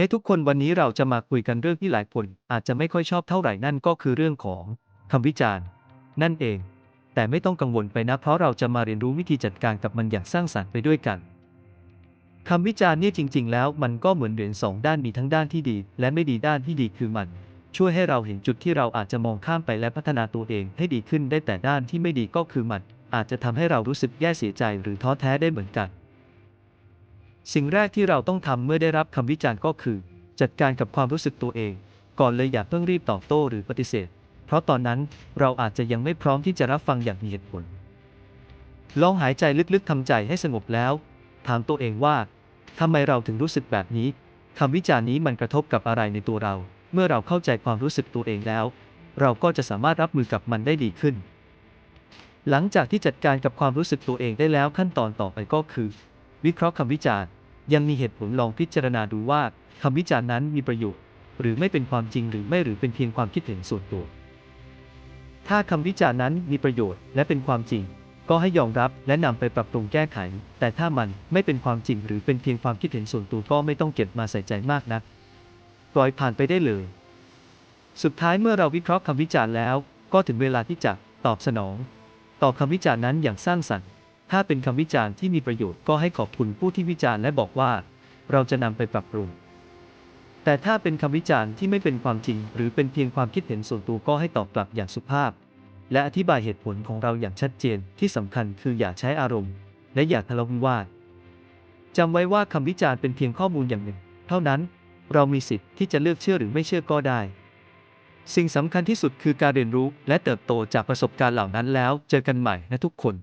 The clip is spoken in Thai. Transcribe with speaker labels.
Speaker 1: ฮ้ทุกคนวันนี้เราจะมาคุยกันเรื่องที่หลายคนอาจจะไม่ค่อยชอบเท่าไหร่นั่นก็คือเรื่องของคำวิจารณ์ นั่นเอง แต่ไม่ต้องกังวลไปนะ เพราะเราจะมาเรียนรู้วิธีจัดการกับมันอย่างสร้างสรรค์ไปด้วยกันคำวิจารณ์นี่จริง ๆ แล้วมันก็เหมือนเหรียญสองด้านมีทั้งด้านที่ดี และไม่ดีด้านที่ดีคือมัน ช่วยให้เราเห็นจุดที่เราอาจจะมองข้ามไปและพัฒนาตัวเองให้ดีขึ้นได้แต่ด้านที่ไม่ดีก็คือมัน อาจจะทำให้เรารู้สึกแย่เสียใจหรือท้อแท้ได้เหมือนกัน สิ่งแรกที่เราต้องทำเมื่อได้รับคำวิจารณ์ก็คือ จัดการกับความรู้สึกตัวเอง ก่อนเลยอย่าเพิ่งรีบตอบโต้หรือปฏิเสธ เพราะตอนนั้นเราอาจจะยังไม่พร้อมที่จะรับฟังอย่างมีเหตุผล ลองหายใจลึกๆทำใจให้สงบแล้ว ถามตัวเองว่าทำไมเราถึงรู้สึกแบบนี้คำวิจารณ์นี้มันกระทบกับอะไรในตัวเรา เมื่อเราเข้าใจความรู้สึกตัวเองแล้ว เราก็จะสามารถรับมือกับมันได้ดีขึ้น หลังจากที่จัดการกับความรู้สึกตัวเองได้แล้วขั้นตอนต่อไปก็คือ วิเคราะห์คำวิจารณ์ ยังมีเหตุผลลองพิจารณาดูว่าคำวิจารณ์นั้นมีประโยชน์ หรือไม่เป็นความจริงหรือไม่หรือเป็นเพียงความคิดเห็นส่วนตัว ถ้าคำวิจารณ์นั้นมีประโยชน์และเป็นความจริง ก็ให้ยอมรับและนำไปปรับปรุงแก้ไข แต่ถ้ามันไม่เป็นความจริงหรือเป็นเพียงความคิดเห็นส่วนตัวก็ไม่ต้องเก็บมาใส่ใจมากนักปล่อยผ่านไปได้เลย สุดท้ายเมื่อเราวิเคราะห์คำวิจารณ์แล้ว ก็ถึงเวลาที่จะตอบสนอง ต่อคำวิจารณ์นั้นอย่างสร้างสรรค์ ถ้าเป็นคำวิจารณ์ที่มีประโยชน์ก็ให้ขอบคุณผู้ที่วิจารณ์และบอกว่า เราจะนำไปปรับปรุง แต่ถ้าเป็นคำวิจารณ์ที่ไม่เป็นความจริง หรือเป็นเพียงความคิดเห็นส่วนตัวก็ให้ตอบกลับอย่างสุภาพ และอธิบายเหตุผลของเราอย่างชัดเจนที่สำคัญคืออย่าใช้อารมณ์ และอย่าทะเลาะวิวาทจำไว้ว่าคำวิจารณ์เป็นเพียงข้อมูลอย่างหนึ่ง เท่านั้น เรามีสิทธิ์ที่จะเลือกเชื่อหรือไม่เชื่อก็ได้ สิ่งสำคัญที่สุดคือการเรียนรู้และเติบโตจากประสบการณ์เหล่านั้นแล้ว เจอกันใหม่นะทุกคน